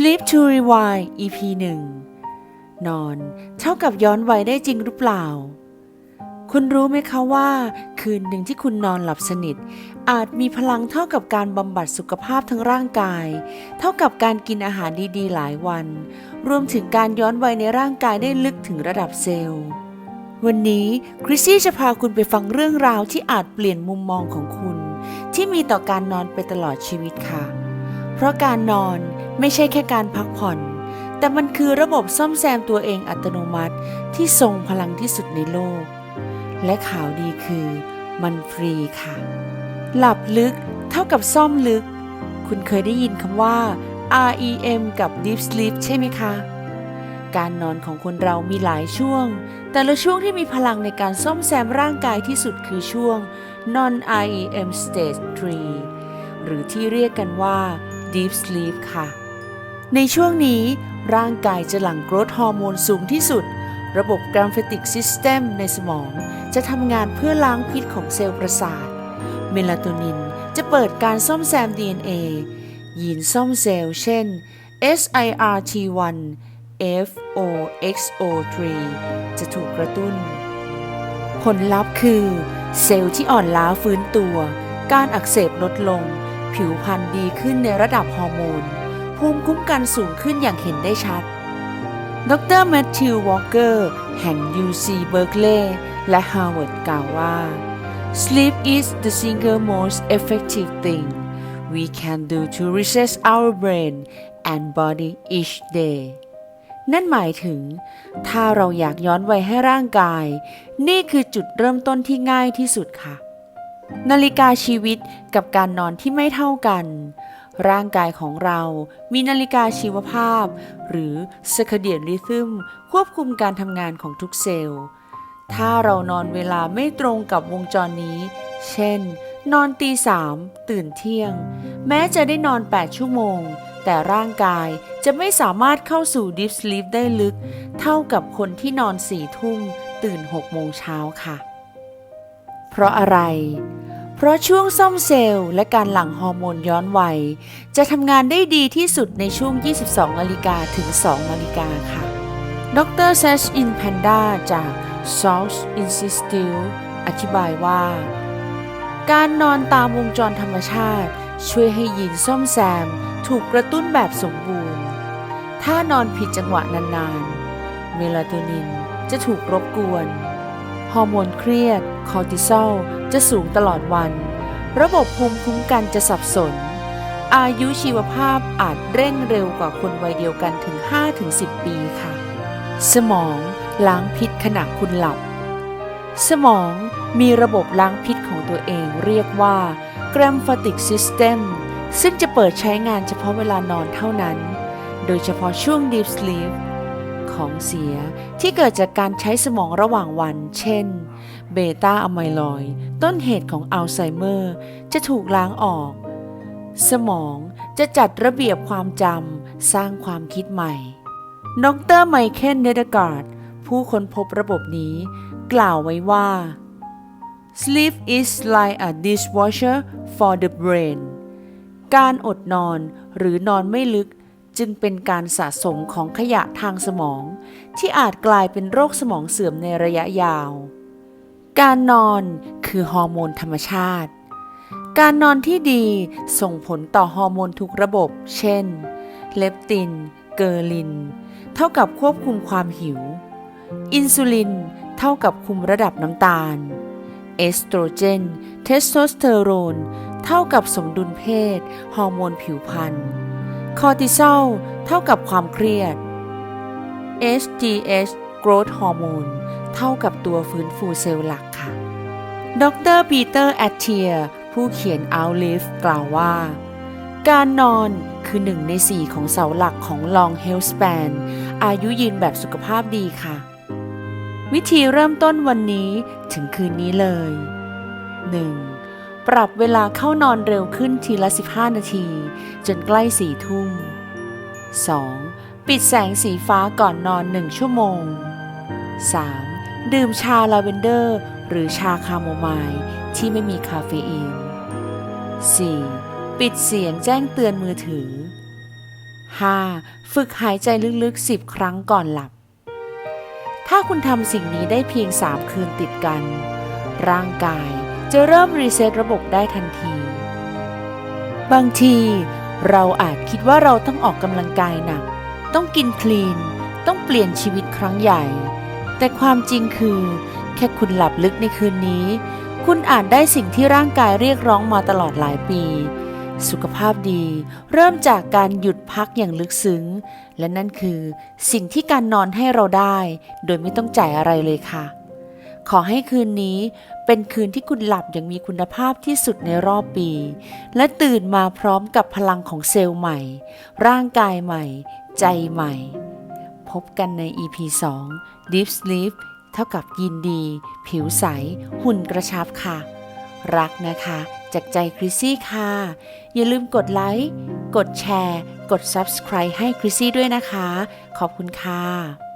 Sleep to Rewind EP 1 นอนเท่ากับย้อนวัยได้จริงหรือเปล่า คุณรู้ไหมคะว่า คืนหนึ่งที่คุณนอนหลับสนิท อาจมีพลังเท่ากับการบำบัดสุขภาพทั้งร่างกาย เท่ากับการกินอาหารดีๆ หลายวัน รวมถึงการย้อนวัยในร่างกายได้ลึกถึงระดับเซลล์ วันนี้คริสซี่จะพาคุณไปฟังเรื่องราวที่อาจเปลี่ยนมุมมองของคุณ ที่มีต่อการนอนไปตลอดชีวิตค่ะ เพราะการนอนไม่ใช่แค่การพักผ่อน แต่มันคือระบบซ่อมแซมตัวเองอัตโนมัติที่ทรงพลังที่สุดในโลก และข่าวดีคือ มันฟรีค่ะ หลับลึกเท่ากับซ่อมลึก คุณเคยได้ยินคำว่า REM กับ Deep Sleep ใช่ไหมคะ การนอนของคนเรามีหลายช่วง แต่ละช่วงที่มีพลังในการซ่อมแซมร่างกายที่สุดคือช่วง non REM stage 3 หรือที่เรียกกันว่า Deep Sleep ค่ะ ในช่วงนี้ร่างกายจะหลั่งโกรทฮอร์โมนสูงที่สุด ระบบกร m ม h ติกซิสเต็มในสมองจะทำงานเพื่อล้างพิษของเซลล์ประสาท เมลาโทนินจะเปิดการซ่อมแซม DNA ยีนซ่อมเซลล์เช่น SIRT1 FOXO3 จะถูกกระตุ้น ผลลัพธ์คือ เซลล์ที่อ่อนล้าฟื้นตัว การอักเสบลดลง ผิวพรรณดีขึ้นในระดับฮอร์โมน ภูมิคุ้มกันสูงขึ้นอย่างเห็นได้ชัด ดรแมทธิววอลเกอร์แห่ง UC Berkeley และ Harvard กล่าวว่า Sleep is the single most effective thing we can do to reset our brain and body each day นั่นหมายถึง ถ้าเราอยากย้อนวัยให้ร่างกาย นี่คือจุดเริ่มต้นที่ง่ายที่สุดค่ะ นาฬิกาชีวิตกับการนอนที่ไม่เท่ากัน ร่างกายของเรามีนาฬิกาชีวภาพ หรือ circadian rhythm ควบคุมการทำงานของทุกเซลล์ ถ้าเรานอนเวลาไม่ตรงกับวงจรนี้ เช่น นอนตีสามตื่นเที่ยง แม้จะได้นอน 8 ชั่วโมง แต่ร่างกายจะไม่สามารถเข้าสู่ deep sleep ได้ลึก เท่ากับคนที่นอนสี่ทุ่มตื่น6โมงเช้าค่ะ เพราะอะไร เพราะช่วงซ่อมเซลล์และการหลั่งฮอร์โมนย้อนวัย จะทำงานได้ดีที่สุดในช่วง 22นาฬิกาถึง 2นาฬิกาค่ะ ดรเซชอินแพนด้าจาก South Institute อธิบายว่า การนอนตามวงจรธรรมชาติ ช่วยให้ยีนซ่อมแซม ถูกกระตุ้นแบบสมบูรณ์ ถ้านอนผิดจังหวะนานๆ เมลาโทนินจะถูกรบกวน ฮอร์โมนเครียด คอร์ติซอล จะสูงตลอดวัน ระบบภูมิคุ้มกันจะสับสน อายุชีวภาพอาจเร่งเร็วกว่าคนวัยเดียวกันถึง 5-10 ปีค่ะ สมองล้างพิษขณะคุณหลับ สมองมีระบบล้างพิษของตัวเองเรียกว่า Glymphatic System ซึ่งจะเปิดใช้งานเฉพาะเวลานอนเท่านั้น โดยเฉพาะช่วง Deep Sleep ของเสียที่เกิดจากการใช้สมองระหว่างวัน เช่น เบต้าอะไมลอยด์ต้นเหตุของอัลไซเมอร์ จะถูกล้างออก สมองจะจัดระเบียบความจำสร้างความคิดใหม่ ดรไมเคิลเนเดการ์ดผู้ค้นพบระบบนี้ กล่าวไว้ว่า Sleep is like a dishwasher for the brain การอดนอนหรือนอนไม่ลึก จึงเป็นการสะสมของขยะทางสมอง ที่อาจกลายเป็นโรคสมองเสื่อมในระยะยาว การนอนคือฮอร์โมนธรรมชาติ การนอนที่ดีส่งผลต่อฮอร์โมนทุกระบบ เช่น เลปติน เกอร์ลิน เท่ากับควบคุมความหิว อินซูลิน เท่ากับคุมระดับน้ำตาล เอสโตรเจน เทสโทสเตอโรน เท่ากับสมดุลเพศ ฮอร์โมนผิวพรรณ คอร์ติซอลเท่ากับความเครียด HGH growth hormone เท่ากับตัวฟื้นฟูเซลล์หลักค่ะ ดรปีเตอร์แอตเทียผู้เขียน Outlive กล่าวว่า การนอนคือหนึ่งในสี่ของเสาหลักของ Long Health Span อายุยืนแบบสุขภาพดีค่ะ วิธีเริ่มต้นวันนี้ถึงคืนนี้เลย 1. ปรับเวลาเข้านอนเร็วขึ้นทีละ 15 นาที จนใกล้สี่ทุ่ม 2. ปิดแสงสีฟ้าก่อนนอน 1 ชั่วโมง 3. ดื่มชาลาเวนเดอร์ หรือชาคาโมไมล์ที่ไม่มีคาเฟอีน 4. ปิดเสียงแจ้งเตือนมือถือ 5. ฝึกหายใจลึกๆ 10 ครั้งก่อนหลับ ถ้าคุณทำสิ่งนี้ได้เพียง 3 คืนติดกัน ร่างกาย จะเริ่มรีเซ็ตระบบได้ทันที บางทีเราอาจคิดว่าเราต้องออกกำลังกายหนัก ต้องกินคลีน ต้องเปลี่ยนชีวิตครั้งใหญ่ แต่ความจริงคือ แค่คุณหลับลึกในคืนนี้ คุณอาจได้สิ่งที่ร่างกายเรียกร้องมาตลอดหลายปี สุขภาพดี เริ่มจากการหยุดพักอย่างลึกซึ้ง และนั่นคือ สิ่งที่การนอนให้เราได้ โดยไม่ต้องจ่ายอะไรเลยค่ะ ขอให้คืนนี้ เป็นคืนที่คุณหลับอย่างมีคุณภาพที่สุดในรอบปี และตื่นมาพร้อมกับพลังของเซลล์ใหม่ ร่างกายใหม่ ใจใหม่ พบกันใน EP 2 Deep Sleep เท่ากับยินดี ผิวใส หุ่นกระชับค่ะ รักนะคะ จากใจคริสซี่ค่ะ อย่าลืมกดไลค์ กดแชร์ กด Subscribe ให้คริสซี่ด้วยนะคะ ขอบคุณค่ะ